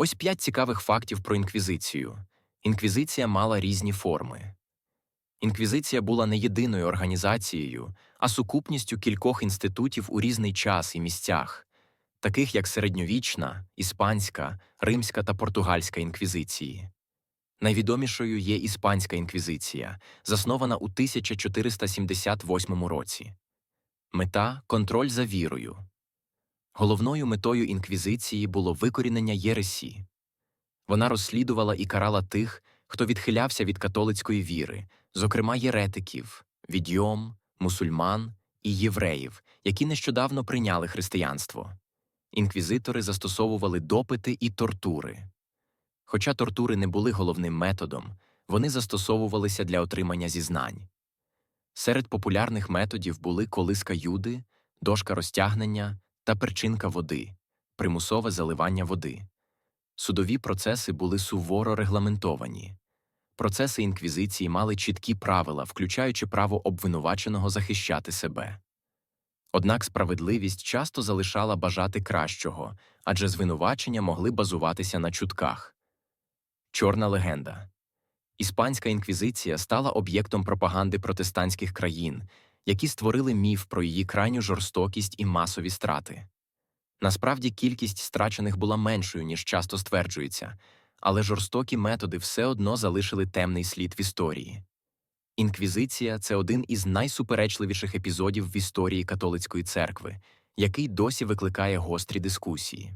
Ось п'ять цікавих фактів про інквізицію. Інквізиція мала різні форми. Інквізиція була не єдиною організацією, а сукупністю кількох інститутів у різний час і місцях, таких як середньовічна, іспанська, римська та португальська інквізиції. Найвідомішою є Іспанська інквізиція, заснована у 1478 році. Мета контроль за вірою. Головною метою інквізиції було викорінення єресі. Вона розслідувала і карала тих, хто відхилявся від католицької віри, зокрема єретиків, відьом, мусульман і євреїв, які нещодавно прийняли християнство. Інквізитори застосовували допити і тортури. Хоча тортури не були головним методом, вони застосовувалися для отримання зізнань. Серед популярних методів були колиска юди, дошка розтягнення та перчинка води, примусове заливання води. Судові процеси були суворо регламентовані. Процеси інквізиції мали чіткі правила, включаючи право обвинуваченого захищати себе. Однак справедливість часто залишала бажати кращого, адже звинувачення могли базуватися на чутках. Чорна легенда Іспанська інквізиція стала об'єктом пропаганди протестантських країн, які створили міф про її крайню жорстокість і масові страти. Насправді кількість страчених була меншою, ніж часто стверджується, але жорстокі методи все одно залишили темний слід в історії. Інквізиція це один із найсуперечливіших епізодів в історії католицької церкви, який досі викликає гострі дискусії.